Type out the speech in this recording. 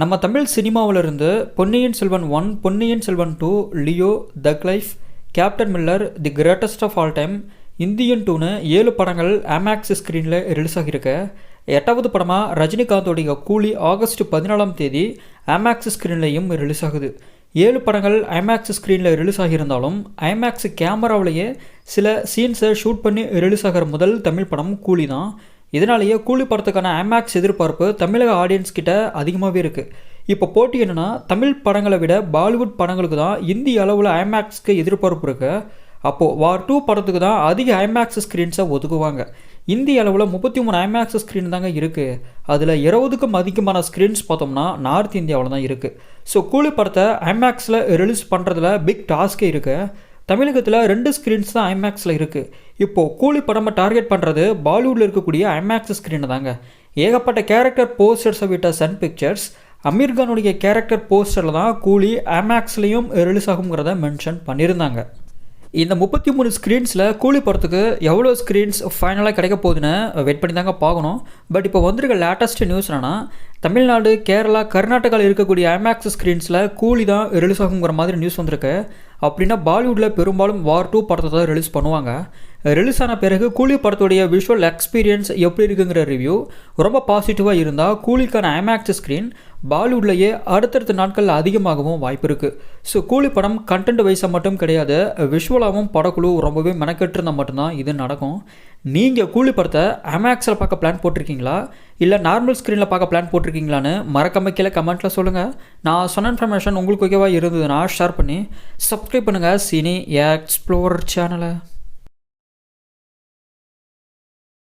நம்ம Tamil சினிமாவிலிருந்து Ponniyin Selvan one Ponniyin Selvan two Leo the கிளைஃப் Captain Miller the greatest of all time Indian டூன்னு ஏழு படங்கள் ஆமேக்ஸ் ஸ்க்ரீனில் release ஆகியிருக்கு. எட்டாவது படமாக ரஜினிகாந்தோடைய கூலி ஆகஸ்ட் பதினாலாம் தேதி ஆமேக்ஸ் ஸ்க்ரீன்லேயும் ரிலீஸ் ஆகுது. ஏழு படங்கள் ஐமேக்ஸ் ஸ்க்ரீனில் ரிலீஸ் ஆகியிருந்தாலும் ஐமேக்ஸ் கேமராவிலேயே சில சீன்ஸை ஷூட் பண்ணி ரிலீஸ் ஆகிற முதல் தமிழ் படம் கூலி தான் இதனாலேயே கூலி படத்துக்கான ஐமேக்ஸ் எதிர்பார்ப்பு தமிழக ஆடியன்ஸ் கிட்ட அதிகமாகவே இருக்குது இப்போ போட்டி என்னென்னா தமிழ் படங்களை விட பாலிவுட் படங்களுக்கு தான் இந்திய அளவில் ஐமேக்ஸ்க்கு எதிர்பார்ப்பு இருக்குது அப்போது வார் டூ படத்துக்கு தான் அதிக ஐமேக்ஸ் ஸ்க்ரீன்ஸை ஒதுக்குவாங்க. இந்திய அளவில் முப்பத்தி மூணு ஐமேக்ஸ் ஸ்க்ரீன் தாங்க இருக்குது அதில் இருபதுக்கும் அதிகமான ஸ்க்ரீன்ஸ் பார்த்தோம்னா நார்த் இந்தியாவில் தான் இருக்குது ஸோ கூலி படத்தை ஐமேக்ஸில் ரிலீஸ் பண்ணுறதுல பிக் டாஸ்கே இருக்குது தமிழகத்தில் ரெண்டு ஸ்க்ரீன்ஸ் தான் ஐமேக்ஸில் இருக்குது இப்போது கூலி படமாக டார்கெட் பண்ணுறது பாலிவுட்டில் இருக்கக்கூடிய ஐமேக்ஸ் ஸ்க்ரீனு தாங்க. ஏகப்பட்ட கேரக்டர் போஸ்டர்ஸை விட்ட சன் பிக்சர்ஸ் அமீர்கானுடைய கேரக்டர் போஸ்டரில் தான் கூலி ஐமேக்ஸ்லேயும் ரிலீஸ் ஆகுங்கிறத மென்ஷன் பண்ணியிருந்தாங்க இந்த முப்பத்தி மூணு ஸ்க்ரீன்ஸில் கூலி படத்துக்கு எவ்வளோ ஸ்க்ரீன்ஸ் ஃபைனலாக கிடைக்க போகுதுன்னு வெயிட் பண்ணி தாங்க பார்க்கணும். பட் இப்போ வந்திருக்க லேட்டஸ்ட் நியூஸ் என்னன்னா தமிழ்நாடு கேரளா கர்நாடகாவில் இருக்கக்கூடிய ஐமேக்ஸ் ஸ்க்ரீன்ஸில் கூலி தான் ரிலீஸ் ஆகுங்கிற மாதிரி நியூஸ் வந்திருக்கு. அப்படின்னா பாலிவுட்டில் பெரும்பாலும் வார் டூ படத்தை தான் ரிலீஸ் பண்ணுவாங்க. ரிலீஸ் ஆன பிறகு கூலி படத்துடைய விஷுவல் எக்ஸ்பீரியன்ஸ் எப்படி இருக்குங்கிற ரிவ்யூ ரொம்ப பாசிட்டிவாக இருந்தால் கூலிக்கான ஐமேக்ஸ் ஸ்க்ரீன் பாலிவுட்லேயே அடுத்தடுத்த நாட்களில் அதிகமாகவும் வாய்ப்பு இருக்குது ஸோ கூலி படம் கண்டென்ட் வைஸாக மட்டும் கிடையாது விஷுவலாகவும் படக்குழு ரொம்பவே மெனக்கெட்டு இருந்தால் மட்டும்தான் இது நடக்கும். நீங்கள் கூலி படத்தை அமேக்ஸில் பார்க்க பிளான் போட்டிருக்கீங்களா? இல்லை நார்மல் ஸ்க்ரீனில் பார்க்க பிளான் போட்டிருக்கீங்களான்னு மறக்காம கீழே கமெண்ட்டில் சொல்லுங்கள் நான் சொன்ன இன்ஃபர்மேஷன் உங்களுக்கு ஓகேவா இருந்ததுன்னா ஷேர் பண்ணி சப்ஸ்கிரைப் பண்ணுங்கள் சினி எக்ஸ்ப்ளோர் சேனலை